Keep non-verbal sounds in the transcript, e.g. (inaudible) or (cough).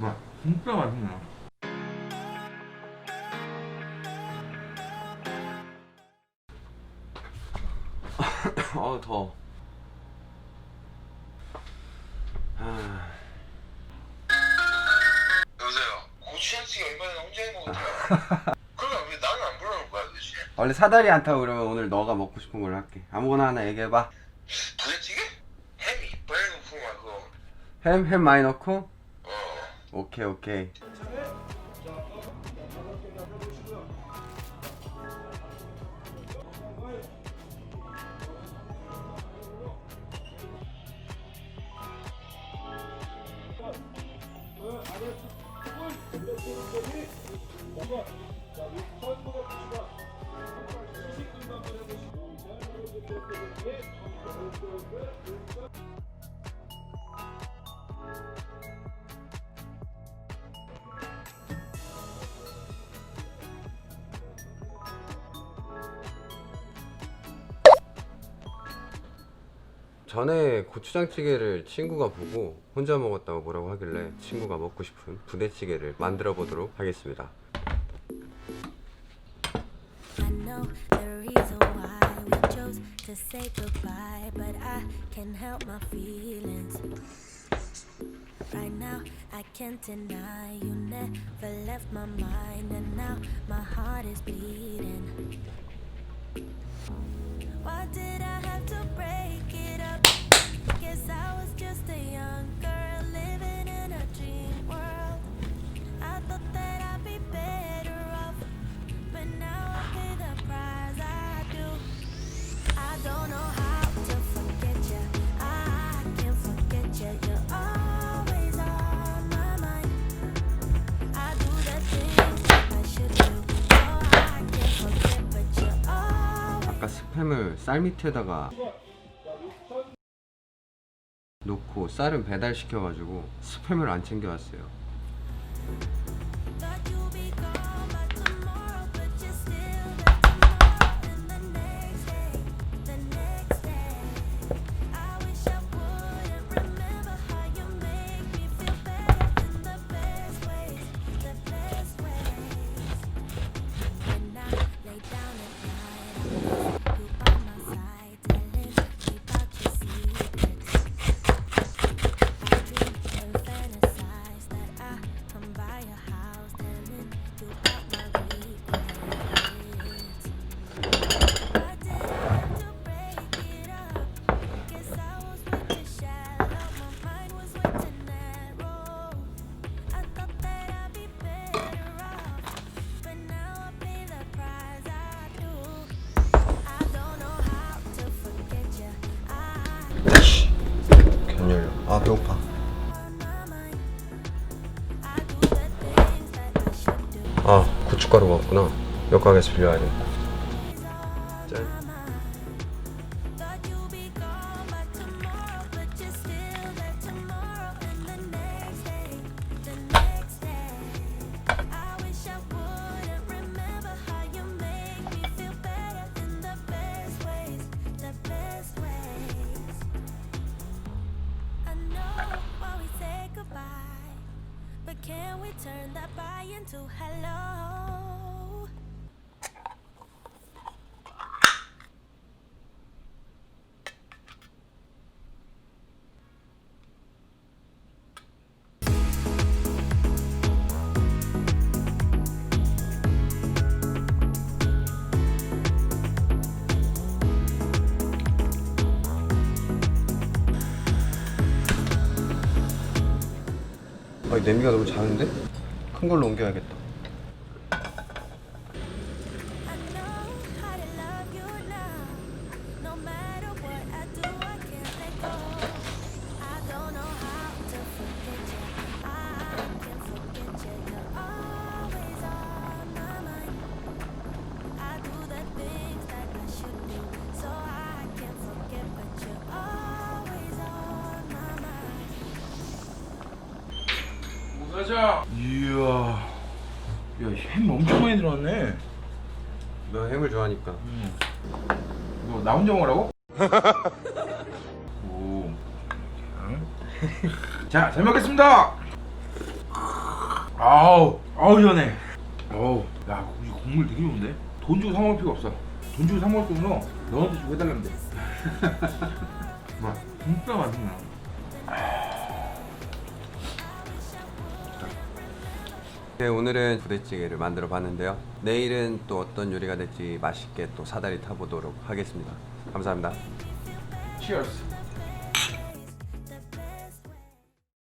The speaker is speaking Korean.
와 진짜 맛있네. 어 (coughs) 더워 아, 여보세요. 혼자. (laughs) 그러면 왜 나는 안 불러놓은 거야 도대체? 원래 사다리 안 타고 그러면 오늘 너가 먹고 싶은 걸로 할게 아무거나 하나 얘기해봐 부대찌개? 햄이 넣고 막 그거. 햄? 햄 많이 넣고? 어. 오케이 오케이 전에 고추장찌개를 친구가 보고 혼자 먹었다고 뭐라고 하길래 친구가 먹고 싶은 부대찌개를 만들어 보도록 하겠습니다. Right now, I can't deny you never left my mind, and now my heart is bleeding. Why did I have to break it up? Guess I was just a young 스팸을 쌀 밑에다가 놓고 쌀은 배달시켜가지고 스팸을 안 챙겨왔어요 I 견열려 아 배고파. 아 고춧가루가 없구나 역광에서 빌려야겠 turn that bye into hello? 아 냄비가 너무 작은데? 큰 걸로 옮겨야겠다 가자. 이야. 야 햄 엄청 많이 들어갔네. 너 햄을 좋아하니까 너나 혼자 먹으라고? (laughs) 오. 자, 잘 먹겠습니다. 아우 아우 전에 어우 야 이 국물 되게 좋은데 돈 주고 사 먹을 필요 없어 돈 주고 사 먹을 돈으로 너한테 주고 해달라면 돼 (laughs) 와, 진짜 맛있네 네, 오늘은 부대찌개를 만들어 봤는데요. 내일은 또 어떤 요리가 될지 맛있게 또 사다리 타보도록 하겠습니다. 감사합니다. 치얼스